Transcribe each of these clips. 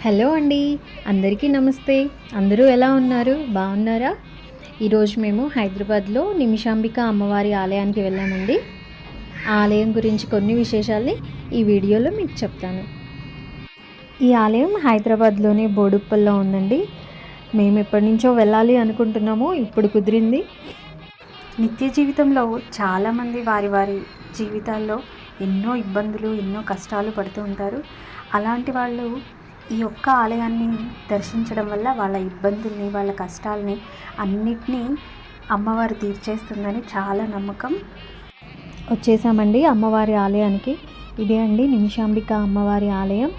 Hello అండి అందరికీ నమస్తే. అందరూ ఎలా ఉన్నారు? బాగున్నారా? ఈరోజు మేము హైదరాబాద్లో నిమిషాంబిక అమ్మవారి ఆలయానికి వెళ్ళామండి. ఆ ఆలయం గురించి కొన్ని విశేషాల్ని ఈ వీడియోలో మీకు చెప్తాను. ఈ ఆలయం హైదరాబాద్లోనే బోడుప్పల్లో ఉందండి. మేము ఎప్పటి నుంచో వెళ్ళాలి అనుకుంటున్నాము ఇప్పుడు కుదిరింది. నిత్య జీవితంలో చాలామంది వారి వారి జీవితాల్లో ఎన్నో ఇబ్బందులు ఎన్నో కష్టాలు పడుతూ ఉంటారు. అలాంటి వాళ్ళు ఈ యొక్క ఆలయాన్ని దర్శించడం వల్ల వాళ్ళ ఇబ్బందుల్ని వాళ్ళ కష్టాలని అన్నిటినీ అమ్మవారు తీర్చేస్తుందని చాలా నమ్మకం. వచ్చేసామండి అమ్మవారి ఆలయానికి. ఇదే అండి నిమిషాంబిక అమ్మవారి ఆలయం.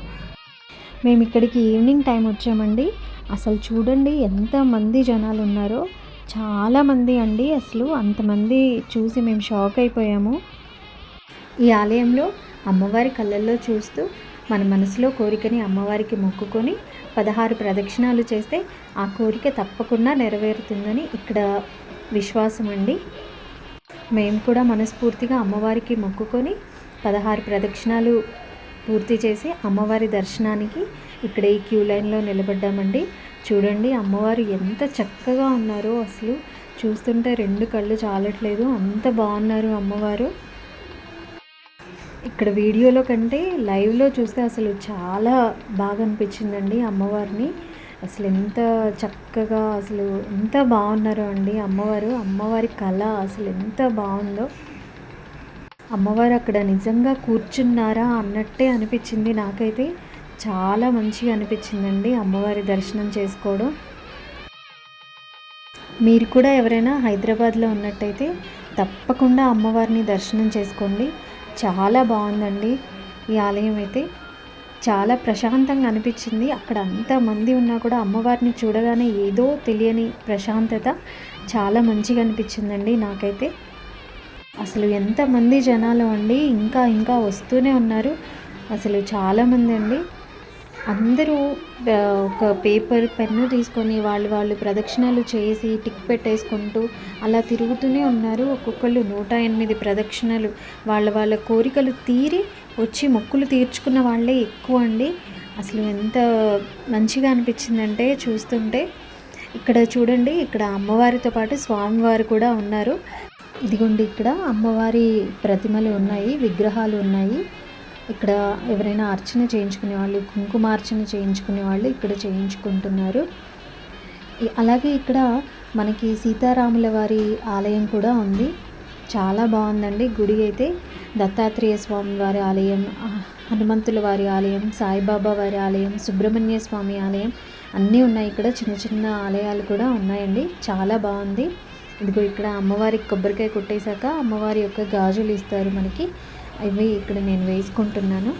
మేము ఇక్కడికి ఈవినింగ్ టైం వచ్చామండి. అసలు చూడండి ఎంతమంది జనాలు ఉన్నారో. చాలామంది అండి అసలు. అంతమంది చూసి మేము షాక్ అయిపోయాము. ఈ ఆలయంలో అమ్మవారి కళ్ళల్లో చూస్తూ మన మనసులో కోరికని అమ్మవారికి మొక్కుకొని పదహారు ప్రదక్షిణాలు చేస్తే ఆ కోరిక తప్పకుండా నెరవేరుతుందని ఇక్కడ విశ్వాసం అండి. మేము కూడా మనస్ఫూర్తిగా అమ్మవారికి మొక్కుకొని పదహారు ప్రదక్షిణాలు పూర్తి చేసి అమ్మవారి దర్శనానికి ఇక్కడ ఈ క్యూ లైన్లో నిలబడ్డామండి. చూడండి అమ్మవారు ఎంత చక్కగా ఉన్నారో అసలు. చూస్తుంటే రెండు కళ్ళు చాలట్లేదు. అంత బాగున్నారు అమ్మవారు. ఇక్కడ వీడియోలో కంటే లైవ్లో చూస్తే అసలు చాలా బాగా అనిపించిందండి అమ్మవారిని. అసలు ఎంత చక్కగా అసలు ఎంత బాగున్నారో అండి అమ్మవారు. అమ్మవారి కళ అసలు ఎంత బాగుందో. అమ్మవారు అక్కడ నిజంగా కూర్చున్నారా అన్నట్టే అనిపించింది నాకైతే. చాలా మంచిగా అనిపించిందండి అమ్మవారి దర్శనం చేసుకోవడం. మీరు కూడా ఎవరైనా హైదరాబాద్లో ఉన్నట్టయితే తప్పకుండా అమ్మవారిని దర్శనం చేసుకోండి. చాలా బాగుందండి ఈ ఆలయం అయితే. చాలా ప్రశాంతంగా అనిపించింది. అక్కడ అంతమంది ఉన్నా కూడా అమ్మవారిని చూడగానే ఏదో తెలియని ప్రశాంతత చాలా మంచిగా అనిపించిందండి నాకైతే. అసలు ఎంతమంది జనాలు అండి ఇంకా ఇంకా వస్తూనే ఉన్నారు. అసలు చాలామంది అండి. అందరూ ఒక పేపర్ పెన్ను తీసుకొని వాళ్ళు వాళ్ళు ప్రదక్షిణలు చేసి టిక్ పెట్టేసుకుంటూ అలా తిరుగుతూనే ఉన్నారు. ఒక్కొక్కళ్ళు నూట ఎనిమిది ప్రదక్షిణలు. వాళ్ళ వాళ్ళ కోరికలు తీరి వచ్చి మొక్కులు తీర్చుకున్న వాళ్ళే ఎక్కువ అండి. అసలు ఎంత మంచిగా అనిపించిందంటే చూస్తుంటే ఇక్కడ చూడండి ఇక్కడ అమ్మవారితో పాటు స్వామివారు కూడా ఉన్నారు. ఇదిగోండి ఇక్కడ అమ్మవారి ప్రతిమలు ఉన్నాయి విగ్రహాలు ఉన్నాయి. ఇక్కడ ఎవరైనా అర్చన చేయించుకునే వాళ్ళు కుంకుమార్చన చేయించుకునే వాళ్ళు ఇక్కడ చేయించుకుంటున్నారు. అలాగే ఇక్కడ మనకి సీతారాముల వారి ఆలయం కూడా ఉంది. చాలా బాగుందండి గుడి అయితే. దత్తాత్రేయ స్వామి వారి ఆలయం హనుమంతుల వారి ఆలయం సాయిబాబా వారి ఆలయం సుబ్రహ్మణ్య స్వామి ఆలయం అన్నీ ఉన్నాయి ఇక్కడ. చిన్న చిన్న ఆలయాలు కూడా ఉన్నాయండి. చాలా బాగుంది. ఇదిగో ఇక్కడ అమ్మవారికి కొబ్బరికాయ కొట్టేశాక అమ్మవారి యొక్క గాజులు ఇస్తారు మనకి. అవి ఇక్కడ నేను వేసుకుంటున్నాను.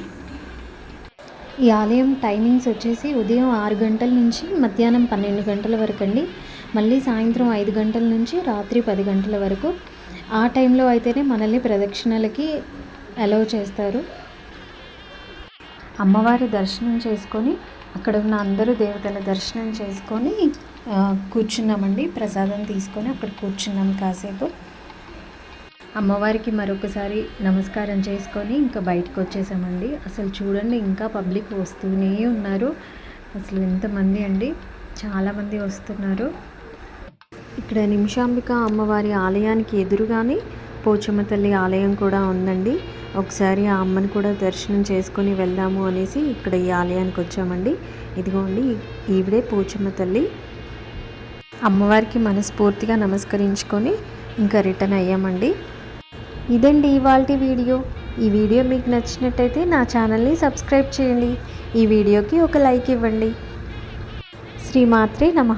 ఈ ఆలయం టైమింగ్స్ వచ్చేసి ఉదయం ఆరు గంటల నుంచి మధ్యాహ్నం పన్నెండు గంటల వరకు అండి. మళ్ళీ సాయంత్రం ఐదు గంటల నుంచి రాత్రి పది గంటల వరకు. ఆ టైంలో అయితేనే మనల్ని ప్రదక్షిణలకి అలౌ చేస్తారు. అమ్మవారి దర్శనం చేసుకొని అక్కడ ఉన్న అందరూ దేవతల దర్శనం చేసుకొని కూర్చున్నామండి. ప్రసాదం తీసుకొని అక్కడ కూర్చున్నాం కాసేపు. అమ్మవారికి మరొకసారి నమస్కారం చేసుకొని ఇంకా బయటకు వచ్చేసామండి అసలు చూడండి ఇంకా పబ్లిక్ వస్తూనే ఉన్నారు. అసలు ఎంతమంది అండి? చాలామంది వస్తున్నారు. ఇక్కడ నిమిషాంబిక అమ్మవారి ఆలయానికి ఎదురుగానే పోచమ్మ తల్లి ఆలయం కూడా ఉందండి. ఒకసారి ఆ అమ్మని కూడా దర్శనం చేసుకొని వెళ్దాము అనేసి ఇక్కడ ఈ ఆలయానికి వచ్చామండి. ఇదిగోండి ఈవిడే పోచమ్మ తల్లి. అమ్మవారికి మనస్ఫూర్తిగా నమస్కరించుకొని ఇంకా రిటర్న్ అయ్యామండి. ఇదండి ఇవాళ వీడియో. ఈ వీడియో మీకు నచ్చినట్టయితే నా ఛానల్ని సబ్స్క్రైబ్ చేయండి. ఈ వీడియోకి ఒక లైక్ ఇవ్వండి. శ్రీమాత్రే నమ.